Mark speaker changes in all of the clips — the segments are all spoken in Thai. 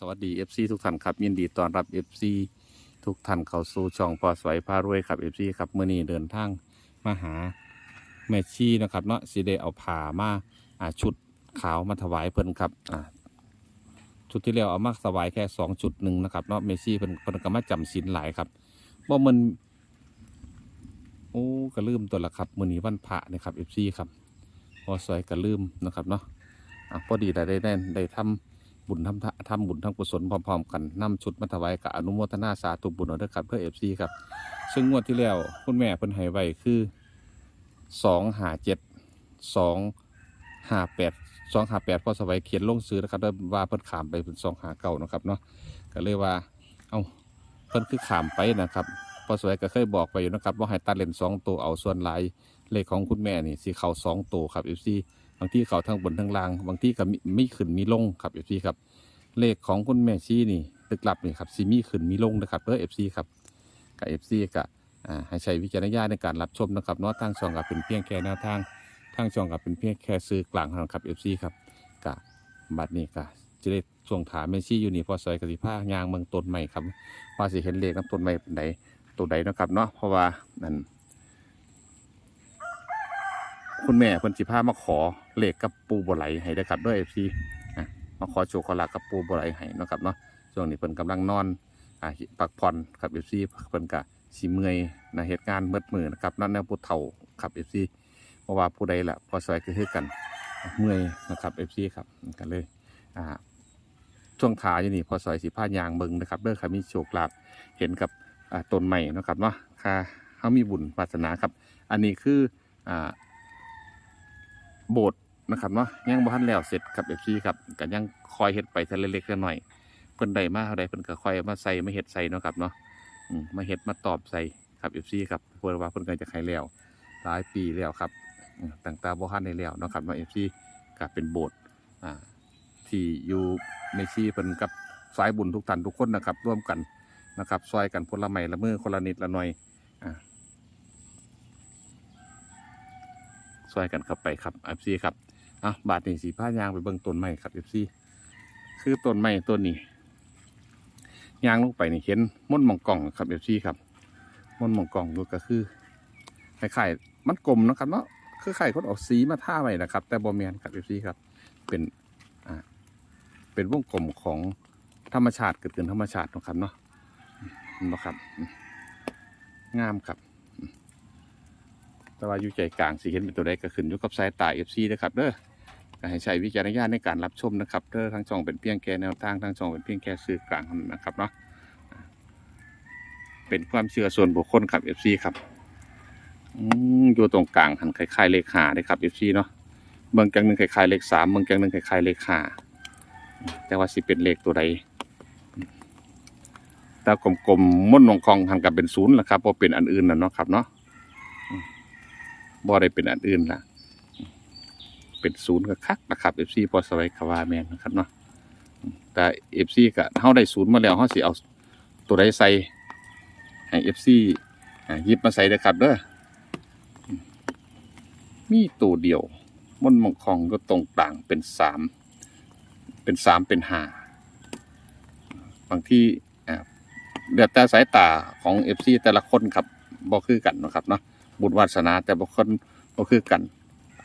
Speaker 1: สวัสดี FC ทุกท่านครับ ยินดีต้อนรับ FC ทุกท่านเข้าสู่ช่องพอสวยพารวยครับ FC ครับเมื่อนี้เดินทางมาหาแม่ชีนะครับเนาะสิได้เอาผ้ามาอ่าชุดขาวมาถวายเพิ่นครับอ่าชุดที่แล้วเอามาถวายแค่สองจุดหนึ่งนะครับเนาะแม่ชีเพิ่นเพิ่นก็มาจำศีลหลายครับว่ามันโอ้ก็ลืมตัวละครับมื้อนี้วันพระนะครับ FC ครับพอสวยก็ลืมนะครับเนาะอะพอดีได้ได้ได้ได้ทำ บุญทำทะทำบุญทำกุศลพร้อมๆ กันนำชุดมาถวายกับอนุโมทนาสาธุบุญเอาเด้อครับเพื่อเอฟซีครับ ซึ่งงวดที่แล้วคุณแม่เพิ่นให้ไว้คือสองหาเจ็ดสองหาแปดสองหาแปดพอสวัยเขียนลงซื้อนะครับด้วยว่าเพิ่นขามไปเป็นสองหาเก่านะครับเนาะก็เลยว่า เอ้าเพิ่นคือขามไปนะครับพอสวัยก็เคยบอกไปอยู่นะครับ ว่าให้ตัดเลนสองตัวเอาส่วนลายเลขของคุณแม่นี่สีเขาสองตัวครับเอฟซี บางที่เขาทั้งบนทั้งล่าง บางที่ก็ไม่ขึ้นมีลงครับเอฟซีครับเลขของคุณแม่ชีนี่ตึกหลับนี่ครับซีมีขึ้นมีลงนะครับเพื่อเอฟซีครับกับเอฟซีกับอ่าให้ใช้วิจารณญาณในการรับชมนะครับนาะทางช่องกับเป็นเพียงแค่แนวทางทางช่องกับเป็นเพียงแค่ซื้อกลางเท่านั้นครับเอฟซีครับกับบัตรนี้ก็จะได้ช่วงถามแม่ชีอยู่นี่พอสวยกสิภายางเมืองต้นใหม่ครับว่าสิเห็นเลขน้ำต้นใหม่เป็นไหนตัวใดนะครับเนาะเพราะว่านั่น คุณแม่เพิ่นสิพามาขอเลขกับปูบ่ไหลให้ได้ครับด้วยพี่นะมาขอโชคขอลาบกับปูบ่ไหลให้นะครับเนาะช่วงนี้เพิ่นกำลังนอนอ่าพักผ่อนครับเอฟซีเพิ่นก็สิเมื่อยนะเหตุการณ์มืดมือนะครับนั่นแนวผู้เฒ่าครับเอฟซีเพราะว่าผู้ใดละพอสวยก็คือกันเมื่อยนะครับเอฟซีครับกันเลยอ่าช่วงท้าอยู่นี่พอสวยสิพายางเบิงนะครับเด้อครับมีโชคลาภเห็นกับอ่าต้นใหม่นะครับเนาะค่าเฮามีบุญวาสนาครับ อันนี้คืออ่า โบสถ์นะครับเนาะยังบ่ทันแล้วเสร็จครับเอฟซีครับก็ยังคอยเฮ็ดไปทีลเล็กละหน่อยเพิ่นได้มาเท่าใดเพิ่นก็คอยมาใส่มาเฮ็ดใส่เนาะครับเนาะมาเฮ็ดมาตอบใส่ครับเอฟซีครับเพิ่นว่าเพิ่นก็จะให้แล้วหลายปีแล้วครับตั้งต่บ่ทันได้แล้วเนาะครับเนาะเอฟซีก็เป็นโบสถ์อ่าที่อยู่ในชีเพิ่นกับสายบุญทุกท่านทุกคนนะครับร่วมกันนะครับซอยกันพลไม้ละมือคนละนิดละหน่อยอ่า ช่วยกันเข้าไปครับเอฟซีครับอะบาทนี่สีผ้ายางไปเบิ่งต้นไม้ครับเอฟซีคือต้นไม้ต้นนี้ยางลงไปนี่เห็นม่อนมองกล่องครับเอฟซีครับม่อนมองกล่องดูก็คือคล้ายๆมันกลมนะครับเนาะคือไข่คนออกสีมาท่าไว้นะครับ แต่บอมแมนครับเอฟซีครับเป็นอ่าเป็นวงกลมของธรรมชาติเกิดขึ้นธรรมชาตินะครับเนาะเนบ่ครับงามครับ แต่ว่าอยู่ใจกลางสีเห็นเป็นตัวใดก็ขึ้นอยู่กับสายตาเอฟซีนะครับเด้อก็ให้ใช้วิจารณญาณในการรับชมนะครับเด้อทางช่องเป็นเพียงแค่แนวทางทางช่องเป็นเพียงแค่สื่อกลางนะครับเนาะเป็นความเชื่อส่วนบุคคลครับเอฟซีครับอืมอยู่ตรงกลางหันคล้ายๆเลขหาเลยครับเอฟซีเนาะเมืองจังหนึ่งคล้ายๆเลขสามเมืองจังหนึ่งคล้ายๆเลขหาแต่ว่าสิเป็นเลขตัวใดแต่กลมๆม่วนวงคองหันกับเป็นศูนย์แหละครับเพราะเป็นอันอื่นนะเนาะครับเนาะ บ่ได้เป็นอันอื่นละเป็นศูนย์ก็คักนะครับ FC พอสไวคาวาแมนนะครับเนาะแต่ FC ก็เฮาได้ศูนย์มาแล้วเฮาสิเอาตัวใดใส่ให้ FC อ่าหยิบมาใส่เด้อครับเด้อมีตัวเดียวมนต์มงคองก็ตรงกลางเป็นสามเป็นสามเป็นห้าบางที่เดือดแต่สายตาของ FC แต่ละคนครับบ่คือกันนะครับเนาะ บุญวาสนา แต่บุคคลก็คือกัน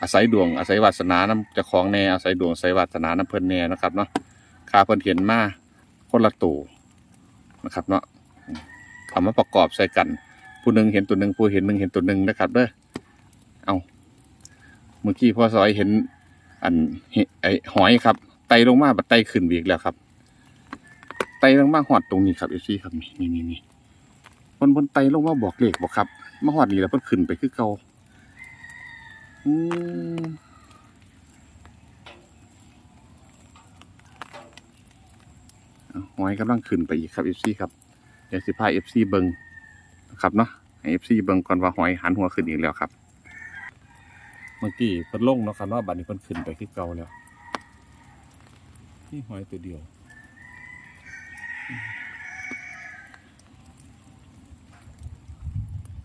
Speaker 1: อาศัยดวง อาศัยวาสนาน้ำจะของแน่อาศัยดวงอาศัยวาสนาน้ำเพิ่นแน่นะครับเนาะขาเพิ่นเห็นมาคนละตู่นะครับเนาะเอามาประกอบใส่กัน ผู้หนึ่งเห็นตัวหนึ่งผู้เห็นหนึ่งเห็นตัวหนึ่งนะครับเด้อเอาเมื่อกี้พ่อซอยเห็น อันเห็นไอหอยครับ ไตลงมาบัดไตขึ้นวีกแล้วครับ ไตลงมาหอดตรงนี้ครับเอซี่ครับนี่นี่นี่ บนบนไตลงมาบอกเลขบอกครับมาหอดนี่แล้วเพิ่นขึ้นไปคือเก่าอืมเอหอยกำลังขึ้นไปอีกครับ FC ครับเดี๋ยวสิพา FC เบิงนะครับเนาะให้ FC เบิงก่อนว่าหอยหันหัวขึ้นอีกแล้วครับเมื่อกี้เพิ่นลงเนาะครับว่าบัดนี้เพิ่นขึ้นไปคือเก่าแล้วนี่หอยตัวเดียว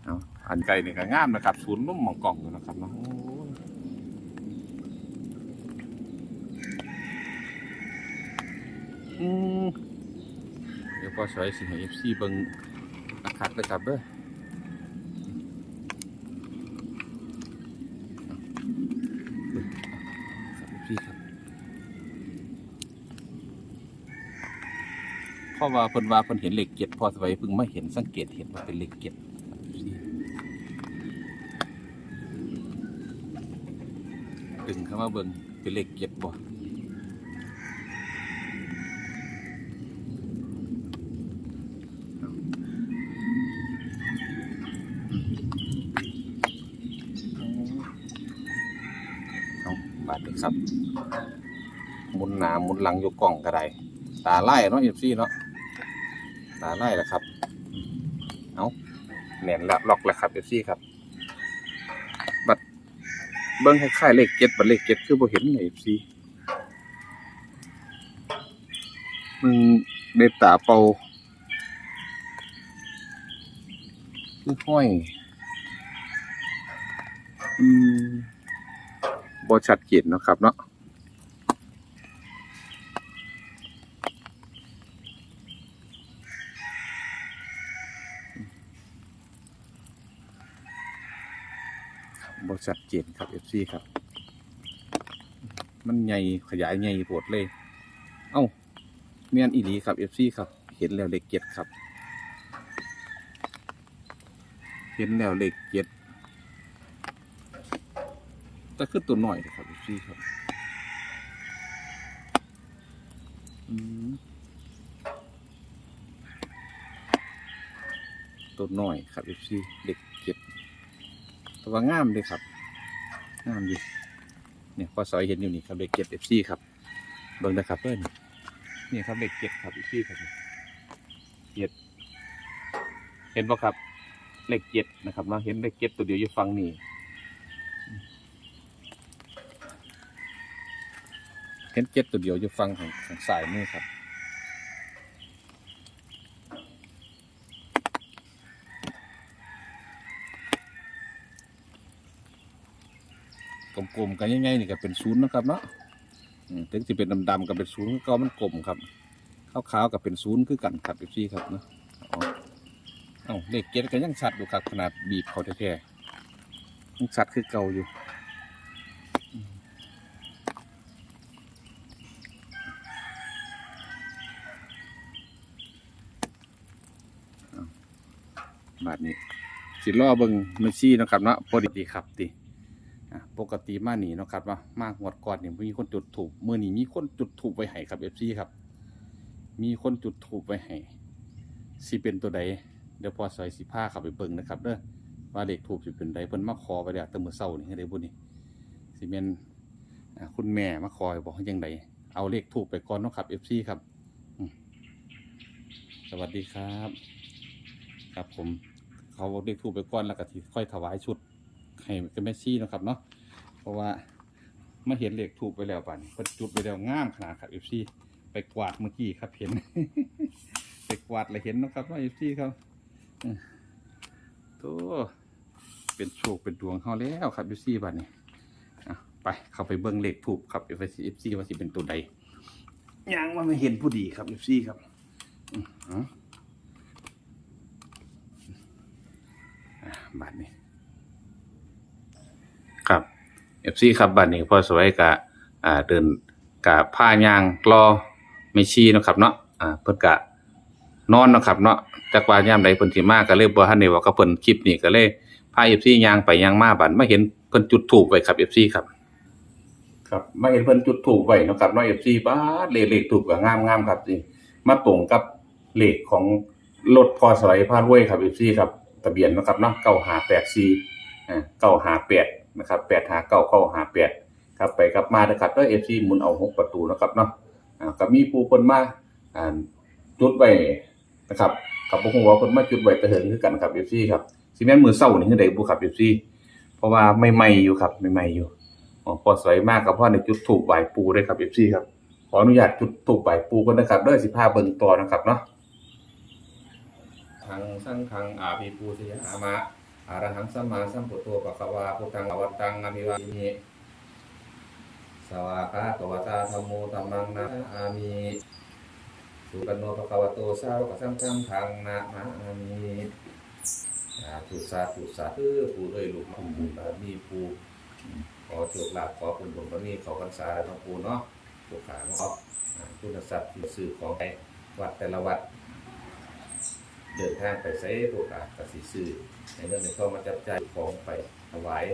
Speaker 1: เอาอันไก่นี่ก็งามนะครับศูนย์นุ่มหมองกล่องอยู่นะครับเนาะโอ้ยอืมก็สวยสิให้ FC เบิ่งคักเลยครับเด้อครับ FC ครับเพราะว่าเพิ่นว่าเพิ่นเห็นเหล็กเก็ดพอสวัยเพิ่งไมาเห็นสังเกตเห็นว่าเป็นเหล็กเก็ดครับ FC ดึงเข้ามาเบิ่งเป็นเล็กเก็ดบ่เอาบาดเลยครับมุนหนามุนหลังอยกกล่องก็ได้ตาไล่เนาะเอฟซีเนาะตาไล่แหละครับ เอาแน่นละล็อกแล้วครับเอฟซีครับ เบิ้งคล้ายๆเลขเจ็ดบัดเลขเจ็ดคือบ่เห็นเอฟซีมึงเดตาเป่าคือห้อยอืมบชัดเจนเนาะครับเนาะ บชัดเจนครับ FC ครับ มันใหญ่ขยายใหญ่โปวดเลย เอ้าเมียนอีหลีครับ FC ครับ เห็นแล้วเลขเจ็ดครับ เห็นแล้วเลขเจ็ดแต่ขึ้นตัวหน่อยครับพี่ครับตัวหน่อยครับพี่เด็กเก็บ ตัวงามเลยครับงามดีเนี่ยพอซอยเห็นอยู่นี่ครับเด็กเก็บเอฟซีครับเบิ่งนะครับเพื่อนนี่ครับเด็กเก็บครับเอฟซีครับเก็บเห็นปะครับเลขเจ็ดนะครับเนาเห็นเลขเจ็ดตัวเดียวอยู่ฟังนี่เห็นเจ็ดตัวเดียวอยู่ฟังของของสายมือครับ กลมๆกันง่ายๆนี่ก็เป็นศูนย์นะครับเนาะถึงจะเป็นดำๆก็เป็นศูนย์ก็มันกลมครับขาวๆก็เป็นศูนย์คือกันครับอีซี่ครับเนาะอ๋อเอ้าเลขเจ็ดก็ยังชัดอยู่ครับขนาดบีบเขาแท้ๆยังชัดคือเก่าอยู่บาทนี้ สิล่อเบิงมันซี่นะครับเนาะพอดีครับติ อะปกติมาหนีเนาะครับว่ามากงวดก่อนนี่มีคนจุดถูกเมื่อนี้มีคนจุดถูกไว้ให้ครับเอฟซีครับ มีคนจุดถูกไว้ให้สิเป็นตัวใดเดี๋ยวพอซอยสิผ้าข้าไปเบิ่งนะครับเด้อว่าเลขถูกสิเป็นใดเพิ่นมาขอไปแล้วแต่มื้อเช้านี่ให้ได้บุญนี่สิแม่นอ่าคุณแม่มาขอให้บอกให้จังไดเอาเลขถูกไปก่อนเนาะครับเอฟซีครับอืมสวัสดีครับ ครับผม เขาเรียกทูบไปก่อนแล้วก็ที่ค่อยถวายชุด ให้กับแม่ชีเนาะครับเนาะเพราะว่ามาเห็นเหล็กทูบไปแล้วป่านนี้เพิ่นจุดไปแล้วงามขนาดครับเอฟซีไปกวาดเมื่อกี้ครับเห็น ไปกวาดแล้วเห็นเนาะครับว่าเอฟซีครับอืมโตเป็นโชคเป็นดวงเขาแล้วครับเอฟซีบ้านนี้อะไปเข้าไปเบิ้งเหล็กทูบครับเอฟซีว่าสิเป็นตัวใดยังว่าไม่เห็นผู้ดีครับเอฟซีครับอืมเอาอะบัตรนี้ ครับเอฟซีครับบัตรนี้พอสวยกะอ่าเดินกะผ้ายางรอไม่ชี้นาะครับเนาะอ่าเพิ่นกะนอนเนาะครับเนาะจักว่ายามใดเพิ่นสิมาก็เลยบ่ทันได้ว่าก็เพิ่นคลิปนี้ก็เลยพา FC ยางไปยางมาบัดมาเห็นเพิ่นจุดถูกไว้ครับ FC ครับครับมาเห็นเพิ่นจุดถูกไว้เนาะครับเนาะ FC บาดเลขเลขถูกก็งามๆครับสิมาตรงกับเลขของรถพอสวยพารวยครับ FC ครับทะเบียนเนาะครับเนาะเก้าหาแปดสี่อ่าเก้าหาแปด นะครับแปดหาเก้าเก้าหาแปดครับไปกลับมานะครับก็เอฟซีหมุนเอาหกประตูนะครับเนาะอ่าก็มีผู้คนมาจุดไว้นะครับกับพวกหัวคนมาจุดไว้ตะเหิงคือกันครับเอฟซีครับซีแม่นมือเศร้านี่คือใดบุครับเอฟซีเพราะว่าไม่ใหม่อยู่ครับไม่ใหม่อยู่อ๋อพอสวยมากกับพ่อในจุดถูกไหวปูด้วยครับเอฟซีครับขออนุญาตจุดถูกไหวปูกันนะครับด้วยสิบห้าเบิ่งต่อนะครับเนาะทังสังฆังอาภิปูชยามะ อรหังสัมมาสัมพุทโธปะคะวาพุทธังอวัตตังอภิวามิสวากาตวตาธรรมโมธัมมังนาอามิสุกันโนภะคะวะโตสาวกสังฆังทางนะมามีสาธุสาธุสาธุผู้เอ้ยลูกน้บุญบารมีผู้ขอโชคลาภขอผลบุญบารมีขอพรรษาและน้องปู่เนาะผู้ขาเนาะอ่าคุณทรัพย์ที่ซื้อของไปวัดแต่ละวัด เดินทางไปใช้ผู้ขากสิซื้อในเรื่องในข้อมาจับใจของไปถวาย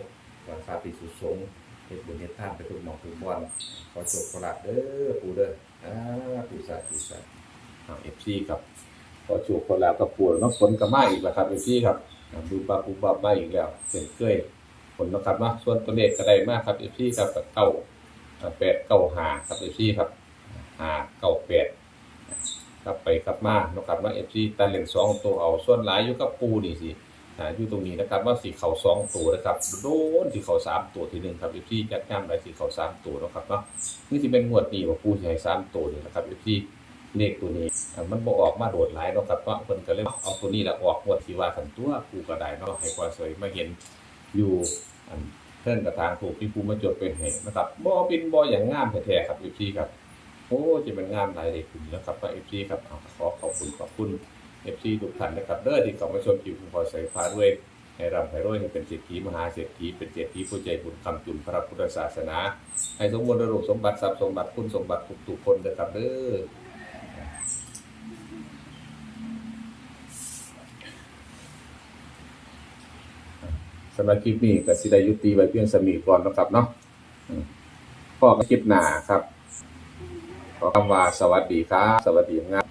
Speaker 1: วันพระภิกษุสงเฮ็ดบุญเฮ็ดท่านไปทุกหมองทุกบอนขอโชคขอลาภเด้อปูเด้ออ่าปู่สาธุสาเอฟซีครับพอจูบคนแล้วก็ปวดน้องฝนก็มาอีกแล้วครับเอฟซีครับดูบาบูบามาอีกแล้วเสียงเคยฝนนะครับนาะส่วนตัวเลขก็ได้มากครับเอฟซีครับเก่าแปดเก้าหาครับเอฟซีครับหาเก้าแปด กลับไปกลับมาเนาะครับว่าเอฟซีตันเหลืองสองตัวเอาส่วนหลายอยู่กับปูนี่สิอ่าอยู่ตรงนี้นะครับว่าสีเขาสองตัวนะครับโดนสีเขาสามตัวทีหนึ่งครับเอฟซีจัดจ้างได้สีเขาสามตัวเนาะครับเนาะนี่จะเป็นงวดนี้ว่าปูให้สามตัวนี่นะครับเอฟซีเลขตัวนี้มันบ่ออกมาโดดหลายเนาะครับเนาะเพิ่นก็เลยเอาตัวนี้แหละออกงวดที่ว่ากันตัวกูก็ได้เนาะให้ความสวยมาเห็นอยู่อันเพิ่นกระทางถูกที่ผู้มาจดเป็นให้นะครับบ่เป็นบ่อย่างงามแท้ๆครับ FC ครับ โอ้จะเป็นงามหลายเลยคุณนะครับว่า FC ครับขอขอบคุณขอบคุณ FC ทุกท่านนะครับเด้อที่เข้ามาชมคลิปขอใส่ฟ้าด้วยให้ร่ำให้รวยให้เป็นเศรษฐีมหาเศรษฐีเป็นเศรษฐีผู้ใจบุญคำจุนพระพุทธศาสนา ให้สมบูรณ์รูปสมบัติทรัพย์สมบัติคุณสมบัติทุกๆคนเด้อครับเด้อสำหรับคลิปนี้ก็สิได้ยุติไว้เพียงสมีก่อนนะครับเนาะพ่อก็คลิปหนาครับ ขอคำว่าสวัสดีครับ สวัสดีครับ